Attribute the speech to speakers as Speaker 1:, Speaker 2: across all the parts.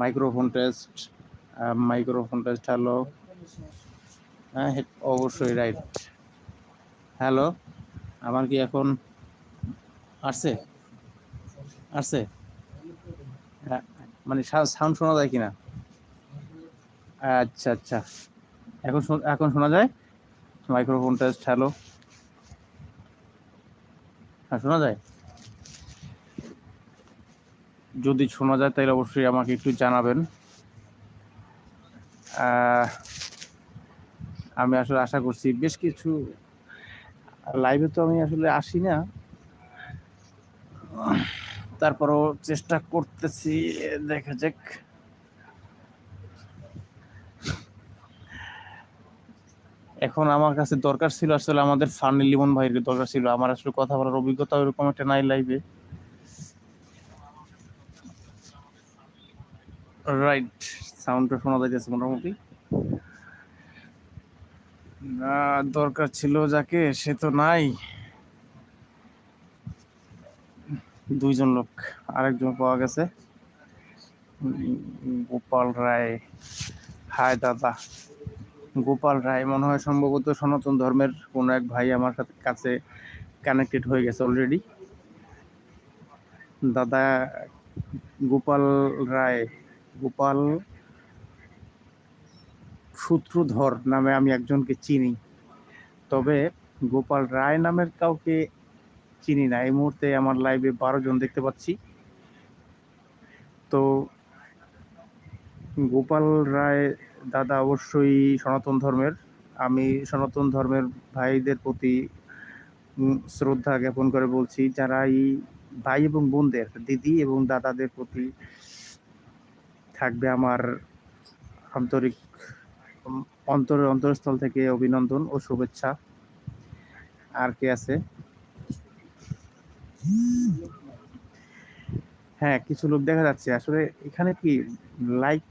Speaker 1: Microphone test microphone test hello. হ্যাঁ অবশ্যই right. Hello আমার কি এখন আসছে? আসছে? হ্যাঁ, মানে সাউন্ড শোনা যায় কিনা? আচ্ছা আচ্ছা। এখন এখন শোনা যায়? Microphone test hello. হ্যাঁ শোনা যায়? যদি শোনা যায়, তাহলে অবশ্যই আমাকে একটু জানাবেন। আমি আসলে আশা করছি বেশ কিছু লাইভে তো আমি আসলে আসি না। তারপরও চেষ্টা করতেছি, দেখা যাক। এখন আমার কাছে দরকার ছিল আসলে আমাদের ফানি লিমন ভাইয়ের দরকার ছিল। আমার আসলে কথা বলার অভিজ্ঞতা ওইরকম একটা নাই লাইভে রাইট সাউন্ডটা শোনা যাইতেছে মোটামুটি। না, দরকার ছিল যাকে, সে তো নাই। দুইজন লোক, আরেকজন পাওয়া গেছে। গোপাল রায়। হায় দাদা। গোপাল রায় মনে হয় সম্ভবত সনাতন ধর্মের কোনো এক ভাই আমার সাথে কাছে কানেক্টেড হয়ে গেছে অলরেডি দাদা গোপাল রায়। গোপাল সূত্রধর নামে আমি একজনকে চিনি। তবে গোপাল রায় নামের কাউকে চিনি না। এই মুহূর্তে আমার লাইভে বারো জন দেখতে পাচ্ছি। তো গোপাল রায় দাদা অবশ্যই সনাতন ধর্মের। আমি সনাতন ধর্মের ভাইদের প্রতি শ্রদ্ধা জ্ঞাপন করে বলছি, যারা এই ভাই এবং বোনদের, দিদি এবং দাদাদের প্রতি থাকবে আমার আন্তরিক অন্তর অন্তরস্থল থেকে অভিনন্দন ও শুভেচ্ছা। আর কে আছে? হ্যাঁ কিছু লোক দেখা যাচ্ছে। আসলে এখানে কি লাইক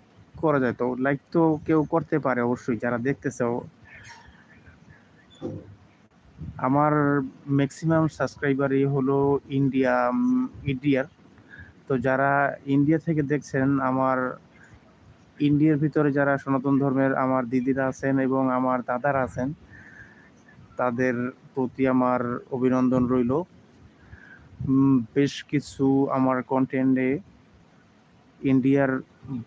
Speaker 1: করা যায়? তো লাইক তো কেউ করতে পারে অবশ্যই, যারা দেখতেছে। আমার ম্যাক্সিমাম সাবস্ক্রাইবারই হলো ইন্ডিয়া ইন্ডিয়ার তো যারা ইন্ডিয়া থেকে দেখছেন, আমার ইন্ডিয়ার ভিতরে যারা সনাতন ধর্মের আমার দিদিরা আছেন এবং আমার দাদারা আছেন, তাদের প্রতি আমার অভিনন্দন রইল। বেশ কিছু আমার কন্টেন্টে ইন্ডিয়ার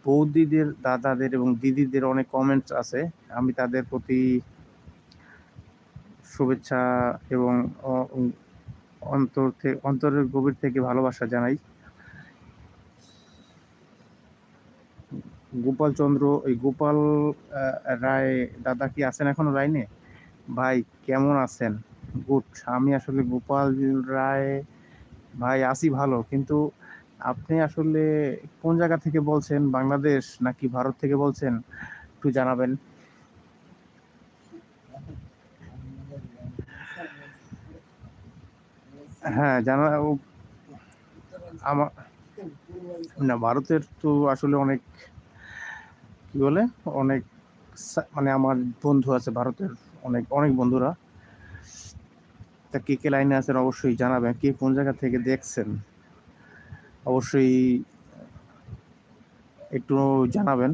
Speaker 1: বৌদিদের, দাদাদের এবং দিদিদের অনেক কমেন্টস আছে। আমি তাদের প্রতি শুভেচ্ছা এবং অন্তর থেকে অন্তরের গভীর থেকে ভালোবাসা জানাই। গোপাল চন্দ্র, এই গোপাল রায়, দাদা কি আছেন এখনও লাইনে? ভাই, কেমন আছেন? গুড। আমি আসলে গোপাল রায়, ভাই, আছি ভালো। কিন্তু আপনি আসলে কোন জায়গা থেকে বলছেন? বাংলাদেশ নাকি ভারত থেকে বলছেন? একটু জানাবেন। হ্যাঁ জানা আমার না, ভারতের তো আসলে অনেক কি বলে? অনেক মানে আমার বন্ধু আছে ভারতের, অনেক অনেক বন্ধুরা। তা কে কে লাইনে আছেন অবশ্যই জানাবেন, কে কোন জায়গা থেকে দেখছেন। অবশ্যই একটু জানাবেন।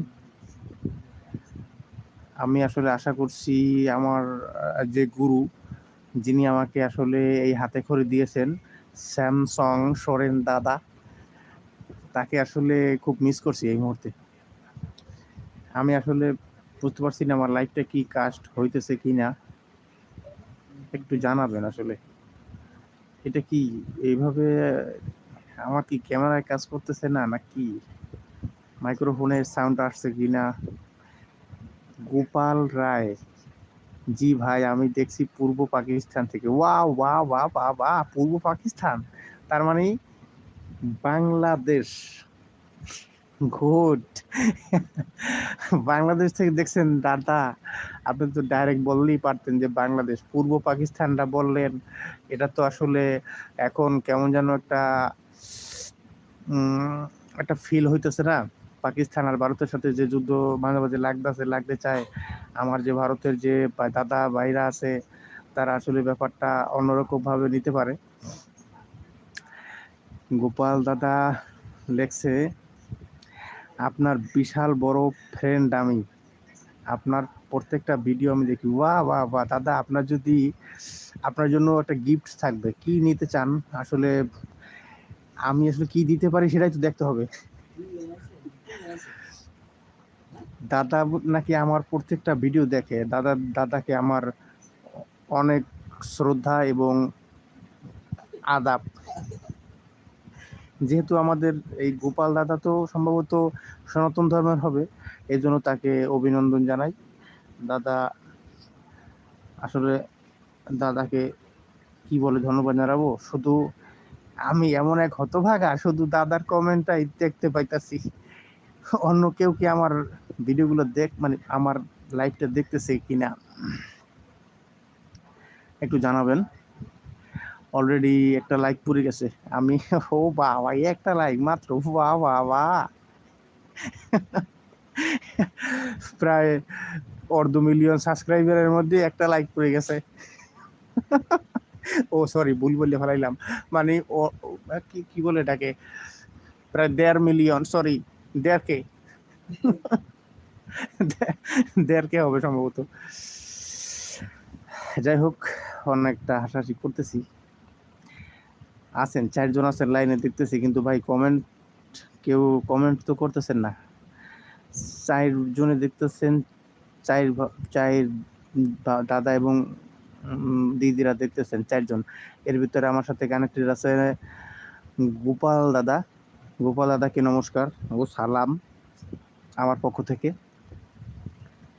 Speaker 1: আমি আসলে আশা করছি আমার যে গুরু, যিনি আমাকে আসলে এই হাতে খড়ি দিয়েছেন, স্যামসং সোরেন দাদা, তাকে আসলে খুব মিস করছি এই মুহূর্তে। আমি আসলে বুঝতে পারছি না আমার লাইফটা কি কাস্ট হইতেছে কি না একটু জানাবেন আসলে। এটা কি এইভাবে আমার কি ক্যামেরায় কাজ করতেছে না, নাকি মাইক্রোফোনের সাউন্ড আসছে কি না গোপাল রায়, জি ভাই, আমি দেখছি পূর্ব পাকিস্তান থেকে। ওয়া ওয়া ওয়া বা বা পূর্ব পাকিস্তান। তার মানে বাংলাদেশ। গুড বাংলাদেশ থেকে দেখছেন দাদা, আপনি তো ডাইরেক্ট বললেই পারতেন যে বাংলাদেশ, পূর্ব পাকিস্তানটা বললেন, এটা তো আসলে এখন কেমন যেন একটা একটা ফিল হইতেছে না। পাকিস্তান আর ভারতের সাথে যে যুদ্ধ মাঝে মাঝে লাগতেছে, লাগতে চায়, আমার যে ভারতের যে দাদা, ভাইরা আছে, তারা আসলে ব্যাপারটা অন্যরকমভাবে নিতে পারে। গোপাল দাদা লেখছে আপনার বিশাল বড় ফ্রেন্ড আমি। আপনার প্রত্যেকটা ভিডিও আমি দেখি। বাহ বাহ বাহ, দাদা, আপনার যদি, আপনার জন্য একটা গিফট থাকবে, কি নিতে চান? আসলে আমি আসলে কি দিতে পারি সেটাই তো দেখতে হবে। দাদা নাকি আমার প্রত্যেকটা ভিডিও দেখে। দাদা, দাদাকে আমার অনেক শ্রদ্ধা এবং আদাব। যেহেতু আমাদের এই গোপাল দাদা তো সম্ভবত সনাতন ধর্মের হবে, এই জন্য তাকে অভিনন্দন জানাই। দাদা, আসলে দাদাকে কি বলে ধন্যবাদ জানাব? শুধু আমি এমন এক হতভাগা, শুধু দাদার কমেন্টটাই দেখতে পাইতাছি। অন্য কেউ কি আমার ভিডিওগুলো দেখ মানে আমার লাইভটা দেখতেছে কিনা? একটু জানাবেন। অলরেডি একটা লাইক পড়ে গেছে। আমি, ও বাবা একটা লাইক মাত্র বাহ বাবা প্রায় অর্ধ মিলিয়ন সাবস্ক্রাইবারের মধ্যে একটা লাইক পড়ে গেছে। ও সরি ভুল বললে ফেলাইলাম। মানে ও- কি কি বলে এটাকে? প্রায় দেড় মিলিয়ন সরি দেড় কে? দেড় কে হবে সম্ভবত। যাই হোক, অনেকটা হাসাহাসি করতেছি। আছেন, চারজন আছেন লাইনে দেখতেছি, কিন্তু ভাই কমেন্ট কেউ কমেন্ট তো করতেছেন না। চারজনে দেখতেছেন, চার চার দাদা এবং দিদিরা দেখতেছেন, চারজন। এর ভিতরে আমার সাথে কানেক্টেড আছে, গোপাল দাদা। গোপাল দাদাকে নমস্কার ও সালাম আমার পক্ষ থেকে।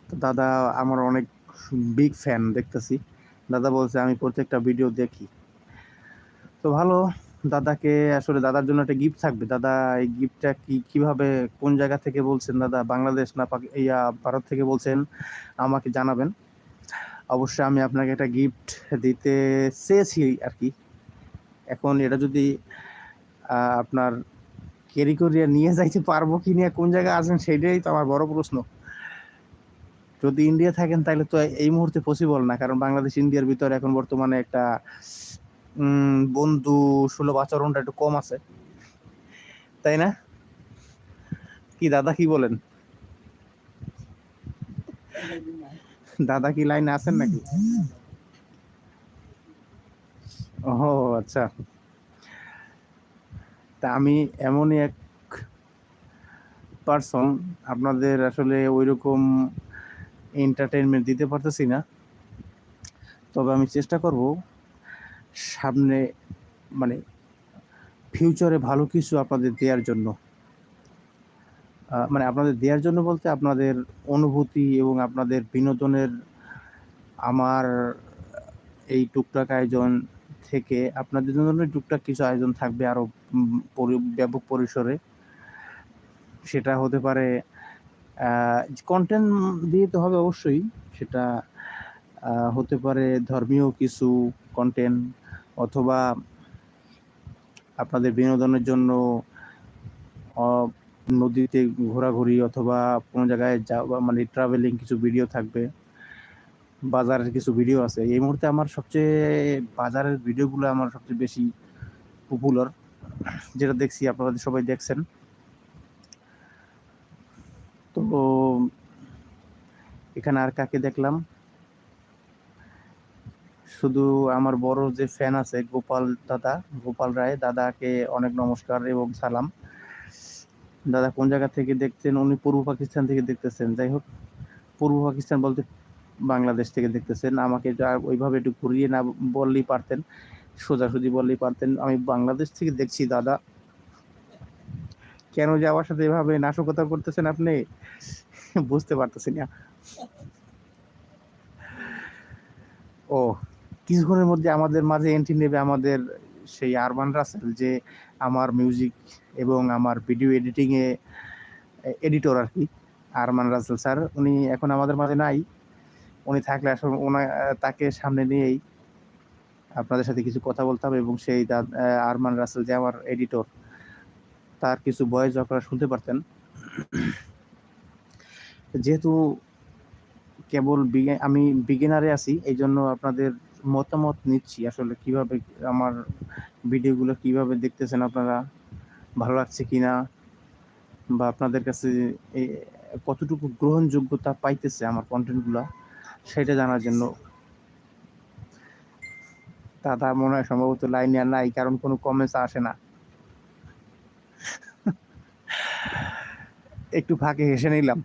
Speaker 1: তো দাদা, আমার অনেক বিগ ফ্যান দেখতেছি। দাদা বলছে, আমি প্রত্যেকটা ভিডিও দেখি। তো ভালো, দাদাকে আসলে দাদার জন্য একটা গিফট থাকবে। দাদা, এই গিফটটা কি, কীভাবে, কোন জায়গা থেকে বলছেন দাদা? বাংলাদেশ না ইয়া, ভারত থেকে বলছেন, আমাকে জানাবেন। অবশ্যই আমি আপনাকে একটা গিফট দিতে চেয়েছি আর কি। এখন এটা যদি আপনার ক্যারি করিয়া নিয়ে যাইতে পারব কি নিয়ে, কোন জায়গায় আছেন সেটাই তো আমার বড় প্রশ্ন। যদি ইন্ডিয়া থাকেন তাহলে তো এই মুহূর্তে পসিবল না, কারণ বাংলাদেশ ইন্ডিয়ার ভিতরে এখন বর্তমানে একটা বন্ধু সুলভ আচরণটা একটু কম আছে। তাই না? কি, দাদা কি বলেন? দাদা কি লাইনে আছেন নাকি? ও আচ্ছা। তা আমি এমনই এক পার্সন আপনাদের আসলে ওইরকম এন্টারটেনমেন্ট দিতে পারতেছি না। তবে আমি চেষ্টা করব সামনে মানে ফিউচারে ভালো কিছু আপনাদের দেওয়ার জন্য। মানে আপনাদের দেওয়ার জন্য বলতে আপনাদের অনুভূতি এবং আপনাদের বিনোদনের আমার এই টুকটাক আয়োজন থেকে আপনাদের জন্য টুকটাক কিছু আয়োজন থাকবে আরও ব্যাপক পরিসরে। সেটা হতে পারে কন্টেন্ট দিয়ে তো হবে অবশ্যই। সেটা হতে পারে ধর্মীয় কিছু কন্টেন্ট অথবা আপনাদের বিনোদনের জন্য নদীতে ঘোরাঘুরি অথবা কোনো জায়গায় যাওয়া মানে ট্রাভেলিং কিছু ভিডিও থাকবে, বাজারের কিছু ভিডিও আছে। এই মুহূর্তে আমার সবচেয়ে, বাজারের ভিডিওগুলো আমার সবচেয়ে বেশি পপুলার যেটা দেখছি আপনারা সবাই দেখছেন। তো, এখানে আর কাকে দেখলাম? শুধু আমার বড় যে ফ্যান আছে গোপাল দাদা, গোপাল রায়, দাদাকে অনেক নমস্কার এবং সালাম। দাদা, কোন জায়গা থেকে দেখছেন? উনি পূর্ব পাকিস্তান থেকে দেখতেছেন। যাই হোক, পূর্ব পাকিস্তান বলতে বাংলাদেশ থেকে দেখতেছেন। আমাকে ওইভাবে একটু ঘুরিয়ে না বললেই পারতেন, সোজাসুজি বললেই পারতেন। আমি বাংলাদেশ থেকে দেখছি, দাদা। কেন যে আমার সাথে এভাবে নাশকতা করতেছেন আপনি? বুঝতে পারতেছি না। ও কিছুক্ষণের মধ্যে আমাদের মাঝে এন্ট্রি নেবে আমাদের সেই আরবান রাসেল যে আমার মিউজিক এবং আমার ভিডিও এডিটিং এ এডিটর আর কি আরমান রাসেল স্যার উনি এখন আমাদের মাঝে নাই। উনি থাকলে আসলে ওনা তাকে সামনে নিয়েই আপনাদের সাথে কিছু কথা বলতে হবে এবং সেই আরমান রাসেল যে আমার এডিটর তার কিছু ভয়েস আপনারা শুনতে পারতেন। যেহেতু কেবল আমি বিগিনারে আছি এই জন্য আপনাদের মতামত নিচ্ছি আসলে কীভাবে আমার ভিডিওগুলো কীভাবে দেখতেছেন আপনারা? ভালো লাগছে কি না বা আপনাদের কাছে কতটুকু গ্রহণযোগ্যতা পাইতেছে আমার কন্টেন্টগুলো সেটা জানার জন্য। দাদা মনে হয় সম্ভবত লাইনে আর নাই, কারণ কোনো কমেন্টস আসে না। একটু ফাঁকে হেসে নিলাম।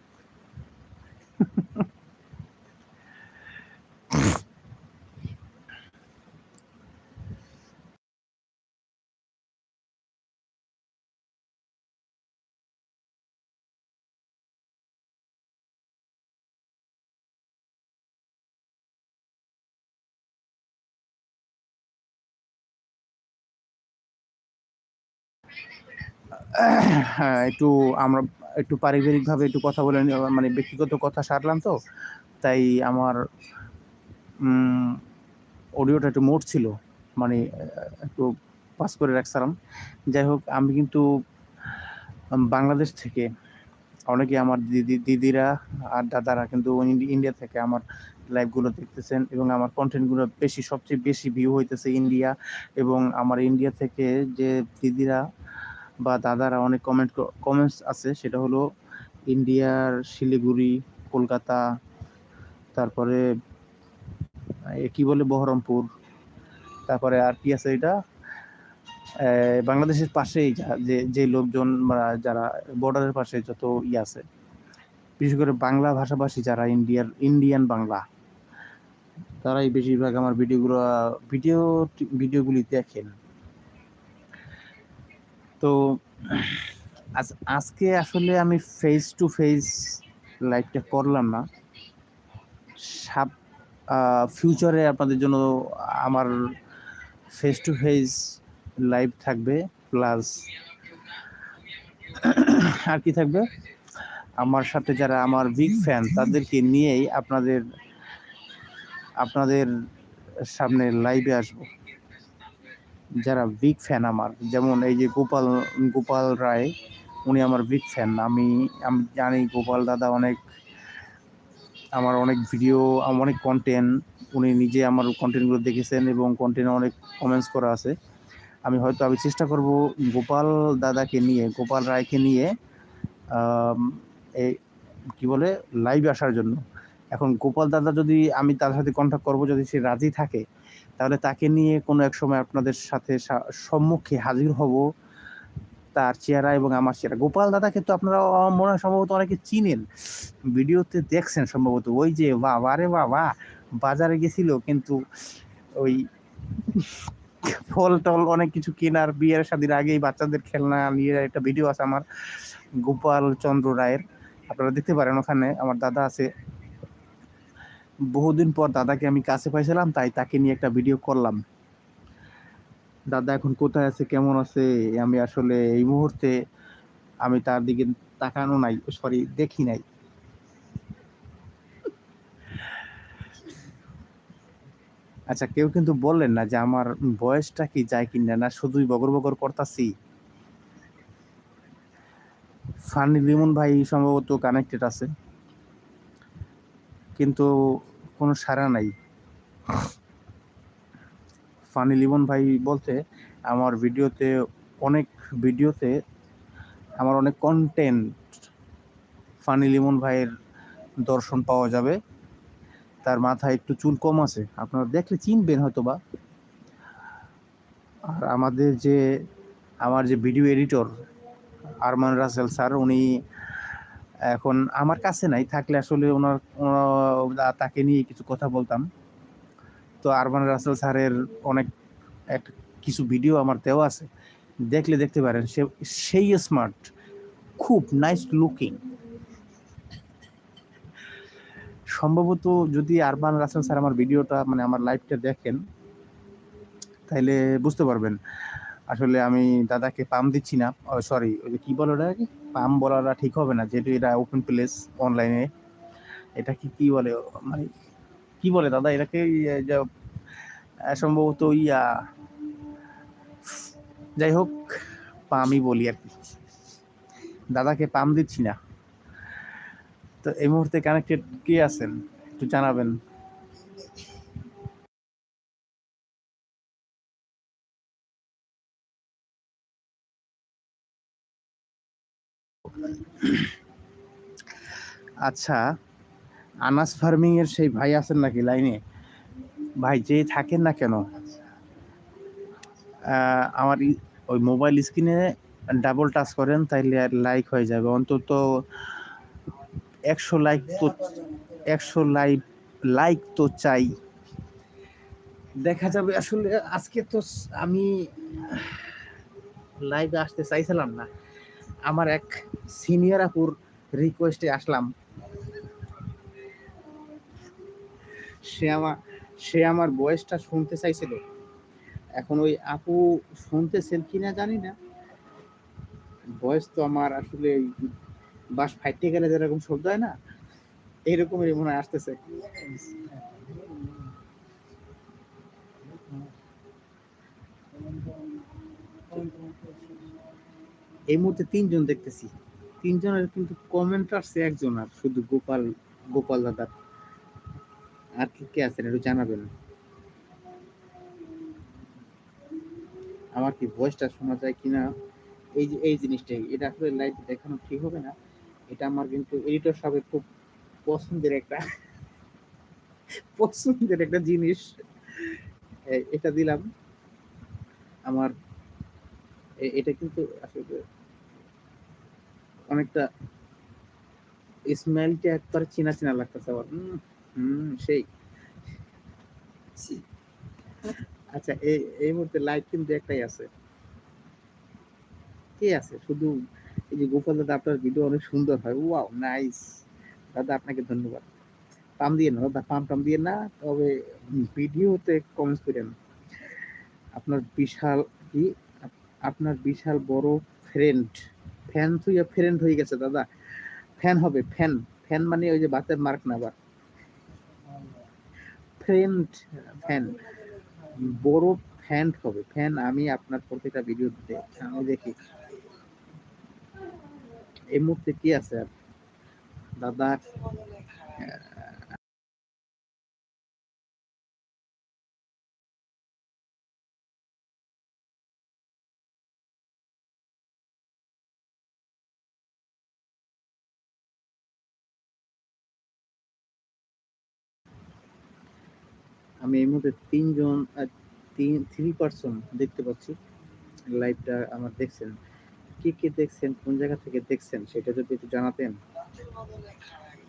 Speaker 1: একটু আমরা একটু পারিবারিকভাবে একটু কথা বলে মানে ব্যক্তিগত কথা সারলাম তো, তাই আমার অডিওটা একটু মোট ছিল মানে একটু পাস করে রাখছিলাম। যাই হোক, আমি কিন্তু বাংলাদেশ থেকে অনেকে আমার দিদি, দিদিরা আর দাদারা কিন্তু ইন্ডিয়া থেকে আমার লাইভগুলো দেখতেছেন এবং আমার কন্টেন্টগুলো বেশি, সবচেয়ে বেশি ভিউ হইতেছে ইন্ডিয়া এবং আমার ইন্ডিয়া থেকে যে দিদিরা বা দাদারা অনেক কমেন্ট কমেন্টস আছে। সেটা হলো ইন্ডিয়ার শিলিগুড়ি, কলকাতা, তারপরে কি বলে বহরমপুর, তারপরে আর কি আছে এটা? বাংলাদেশের পাশেই যা- যে লোকজন যারা বর্ডারের পাশে যত ই আছে, বিশেষ করে বাংলা ভাষাভাষী যারা ইন্ডিয়ার, ইন্ডিয়ান বাংলা, তারাই বেশিরভাগ আমার ভিডিওগুলো ভিডিও ভিডিওগুলি দেখেন। তো আজ- আজকে আসলে আমি ফেস টু ফেস লাইভটা করলাম না। সাপ ফিউচারে আপনাদের জন্য আমার ফেস টু ফেস লাইভ থাকবে প্লাস আর কি থাকবে? আমার সাথে যারা আমার বিগ ফ্যান তাদেরকে নিয়েই আপনাদের আপনাদের সামনে লাইভে আসব। যারা বিগ ফ্যান আমার, যেমন এই যে গোপাল গোপাল রায়, উনি আমার বিগ ফ্যান আমি আমি জানি গোপাল দাদা অনেক, আমার অনেক ভিডিও অনেক কন্টেন্ট উনি নিজে আমার কন্টেন্টগুলো দেখেছেন এবং কন্টেন্টে অনেক কমেন্টস করা আছে। আমি হয়তো, আমি চেষ্টা করব গোপাল দাদাকে নিয়ে, গোপাল রায়কে নিয়ে এই কি বলে লাইভ আসার জন্য। এখন গোপাল দাদা যদি আমি তার সাথে কন্ট্যাক্ট করব, যদি সে রাজি থাকে তাহলে তাকে নিয়ে কোনো এক সময় আপনাদের সাথে সম্মুখে হাজির হব। তার চেহারা এবং আমার চেহারা। গোপাল দাদাকে তো আপনারা মনে সম্ভবত অনেকে চিনেন। ভিডিওতে দেখছেন সম্ভবত। ওই যে বাবা বা বাবা, বাজারে গেছিল কিন্তু ওই ফল টল অনেক কিছু কেনার বিয়ের শাদির আগেই বাচ্চাদের খেলনা নিয়ে একটা ভিডিও আছে আমার। গোপাল চন্দ্র রায়ের। আপনারা দেখতে পারেন ওখানে আমার দাদা আছে। বহুদিন পর দাদাকে আমি কাছে পাইছিলাম, তাই তাকে নিয়ে একটা ভিডিও করলাম। দাদা এখন কোথায় আছে, কেমন আছে, আমি আসলে এই মুহূর্তে আমি তার দিকে তাকানো নাই সরি দেখি নাই। আচ্ছা কেউ কিন্তু বললেন না যে আমার বয়সটা কি যায় কিনা না, শুধুই বগর বগর করতাছি। ফানি লিমন ভাই সম্ভবত কানেক্টেড আছে। কিন্তু কোনো সাড়া নাই। ফানি লিমন ভাই বলতে আমার ভিডিওতে অনেক ভিডিওতে আমার অনেক কন্টেন্ট ফানি লিমন ভাইয়ের দর্শন পাওয়া যাবে। তার মাথায় একটু চুল কম আছে। আপনারা দেখলে চিনবেন হয়তো বা আর আমাদের যে, আমার যে video editor Arman Rasel sir, উনি এখন আমার কাছে নাই থাকলে আসলে ওনার তাকে নিয়ে কিছু কথা বলতাম। তো আরবান রাসেল স্যারের অনেক এক কিছু ভিডিও আমার দেওয়া আছে। দেখলে দেখতে পারেন সে সেই স্মার্ট খুব নাইস লুকিং সম্ভবত যদি আরবান রাসেল স্যার আমার ভিডিওটা মানে আমার লাইভটা দেখেন তাহলে বুঝতে পারবেন। আসলে আমি দাদাকে পাম দিচ্ছি না সরি ওই যে কী বলে ওটা কি পাম বলাটা ঠিক হবে না, যেহেতু এটা ওপেন প্লেস অনলাইনে এটা কি কি বলে? মানে কি বলে দাদা? এটাকে সম্ভবত ইয়া যাই হোক, পামই বলি আর কি। দাদাকে পাম দিচ্ছি না। তো এই মুহূর্তে কানেক্টেড কে আছেন? একটু জানাবেন। আচ্ছা আনাস ফার্মিং এর সেই ভাই আছেন নাকি লাইনে ভাই যেই থাকেন না কেন? আমার ওই মোবাইল স্ক্রিনে ডাবল টাচ করেন, তাইলে লাইক হয়ে যাবে। অন্তত একশো লাইক তো, একশো লাইক লাইক তো চাই। দেখা যাবে, আসলে আজকে তো আমি লাইভে আসতে চাইছিলাম না। আমার এক সিনিয়র আপুর রিকোয়েস্টে আসলাম। সে আমার সে আমার বয়সটা শুনতে চাইছিল। এখন ওই আপু শুনতেছেন কি না জানি না। বয়স তো আমার আসলে বাস ফাইটে গেলে যেরকম শব্দ হয় না এইরকমই মনে হয় আসতেছে। এই মুহূর্তে তিনজন দেখতেছি। তিনজনের কিন্তু কমেন্ট আসছে একজন আর, শুধু গোপাল গোপাল দাদার। আর কি, কে আছেন একটু জানাবেন? আমার কি ভয়েসটা শোনা যায় কিনা? এই যে, এই জিনিসটাই, এটা আসলে লাইভ দেখানো ঠিক হবে না। এটা আমার কিন্তু এডিটর সাহেবের খুব পছন্দের একটা পছন্দের একটা জিনিস। এটা দিলাম। আমার এটা কিন্তু আসলে অনেকটা স্মেলটা একবার চেনা চেনা লাগতেছে আবার। হুম, সেই। আচ্ছা এই এই মুহূর্তে লাইভ কিন্তু একটাই আছে। কে আছে? শুধু এই যে গোপাল দাদা, আপনার ভিডিও অনেক সুন্দর হয়। ওয়াও নাইস দাদা, আপনাকে ধন্যবাদ। পাম দিয়ে না, দাদা পাম টাম দিয়ে না, তবে ভিডিওতে কমেন্টস করেন। আপনার বিশাল কি? আপনার বিশাল বড় ফ্রেন্ড ফ্যান থুইয়া ফ্রেন্ড হয়ে গেছে, দাদা। ফ্যান হবে, ফ্যান। ফ্যান মানে ওই যে বাতের মার্ক না বা ফ্রেন্ড ফ্যান। বড় ফ্যান হবে। ফ্যান, আমি আপনার প্রতিটা ভিডিও আমি দেখি। এই মুহূর্তে কি আছে? দাদা আমি এই মুহূর্তে তিনজন তিন থ্রি পার্সন দেখতে পাচ্ছি। লাইভটা আমার দেখছেন। কে কে দেখছেন? কোন জায়গা থেকে দেখছেন? সেটা যদি একটু জানাতেন,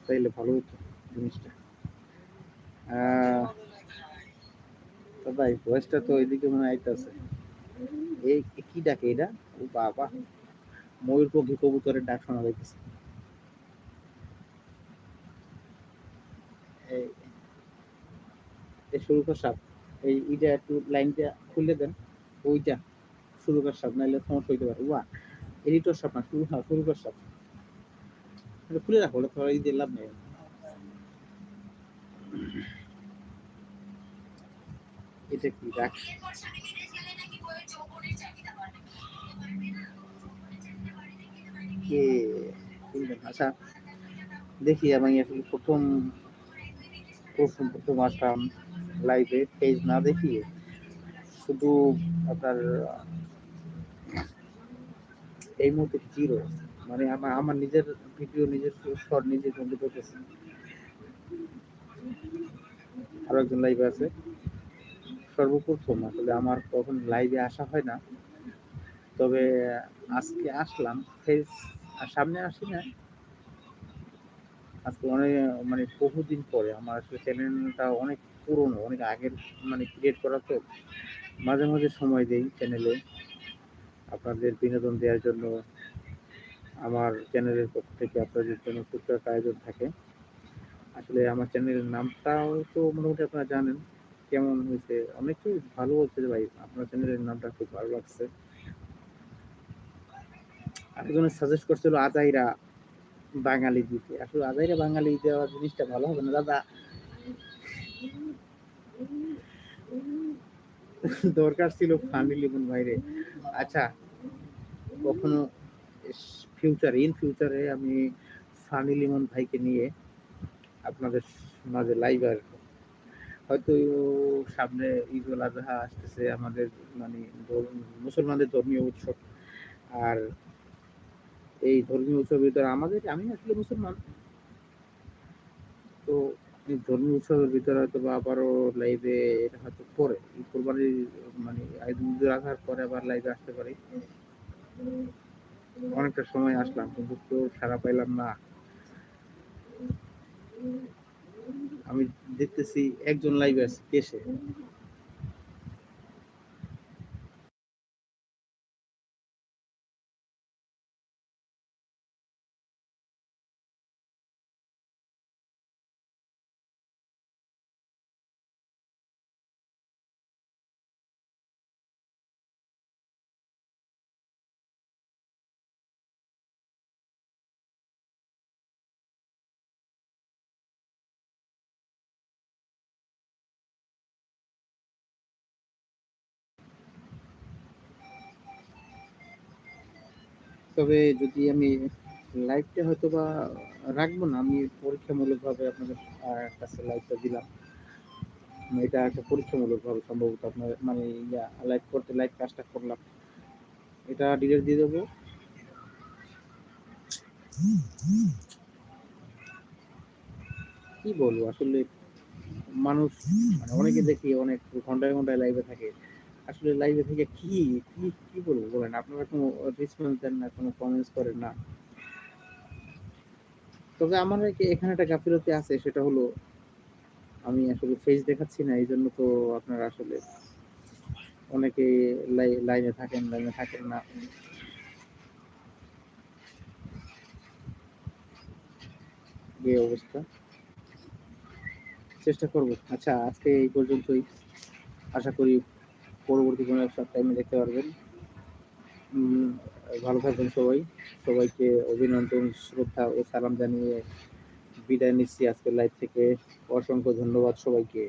Speaker 1: তাইলে ভালো হতো জিনিসটা। দাদা ভয়েসটা তো এদিকে মনে হয় এই কি ডাকে এটা? ও বাবা। ময়ূর পক্ষী কবুতরের ডাক শোনা যাইতেছে। এই সাপ, এই ইটা একটু লাইনটা খুলে দেন, ওইটা সাপ, নাইলে সমস্যা হইতে পারে। ওয়া এডিটর সাপ না শুরু হ্যাঁ সাপ। খুলে রাখো, ওটা তোমার ই দিয়ে লাভ নেই। এটা কি, রাখ। আচ্ছা। দেখি, আমি প্রথম প্রথম প্রথম আসলাম লাইভে পেজ না দেখিয়ে। শুধু আপনার, এই মুহূর্তে জিরো মানে আমার আমার নিজের ভিডিও নিজের শট নিজে বন্ধ করতেছি আরও একজন লাইভে আছে। সর্বপ্রথম আসলে আমার কখন লাইভে আসা হয় না। তবে আজকে আসলাম ফেস সামনে আসি না। আজকে অনেক মানে বহুদিন পরে আমার আসলে চ্যানেলটা অনেক পুরনো, অনেক আগের মানে ক্রিয়েট করা তো, মাঝে মাঝে সময় দেই চ্যানেলে আপনাদের বিনোদন দেওয়ার জন্য, আমার চ্যানেলের পক্ষ থেকে আপনাদের জন্য টুকটাক আয়োজন থাকে। আসলে আমার চ্যানেলের নামটাও তো মোটামুটি আপনারা জানেন, কেমন হয়েছে? অনেকেই ভালো বলছে ভাই, আপনার চ্যানেলের নামটা খুব ভালো লাগছে। আরেকজনের সাজেস্ট করছিল, আজাইরা বাঙালি দিতে। আসলে আজাইরা বাঙালি দেওয়া জিনিসটা ভালো হবে না। দাদা, দরকার ছিল ফানি লিমন বাইরে আচ্ছা কখনো ফিউচার ইন ফিউচারে আমি ফানি লিমন ভাইকে নিয়ে আপনাদের মাঝে লাইভ আসব হয়তো সামনে ঈদ উল আজহা আসতেছে, আমাদের মানে মুসলমানদের ধর্মীয় উৎসব। আর এই ধর্মীয় উৎসবের ভিতরে আমাদের, আমি আসলে মুসলমান। তো এই ধর্মীয় উৎসবের ভিতরে হয়তো বা আবারও লাইভে এটা হয়তো পরে এই কোরবানির মানে ঈদ রাখার পরে আবার লাইভে আসতে পারি। অনেকটা সময় আসলাম, কিন্তু তো সারা পাইলাম না। আমি দেখতেছি একজন লাইভে আছে কেসে তবে যদি আমি লাইভটা হয়তো বা রাখব না, আমি পরীক্ষামূলকভাবে আপনাদের কাছে লাইভটা দিলাম। আমি এটা একটা পরীক্ষামূলকভাবে সম্ভবত আপনার মানে ইয়া লাইভ করতে লাইভ কাজটা করলাম। এটা ডিলেট দিয়ে দেবো। কি বলব, আসলে মানুষ মানে অনেকে দেখি অনেক ঘন্টায় ঘন্টায় লাইভে থাকে। আসলে লাইভে থেকে কি কি কি বলব বলেন? আপনারা কোনো রেসপন্স দেন না, কোনো কমেন্টস করেন না। তবে আমার একে- এখানে একটা গাফিলতি আছে, সেটা হলো আমি আসলে ফেস দেখাচ্ছি না, এই জন্য তো আপনারা আসলে অনেকে লাইনে থাকেন লাইনে থাকেন না। এই অবস্থা? চেষ্টা করব। আচ্ছা আজকে এই পর্যন্তই। আশা করি পরবর্তী কোনো একটা টাইমে দেখতে পারবেন। ভালো থাকবেন সবাই। সবাইকে অভিনন্দন, শ্রদ্ধা ও সালাম জানিয়ে বিদায় নিচ্ছি আজকের লাইভ থেকে। অসংখ্য ধন্যবাদ সবাইকে।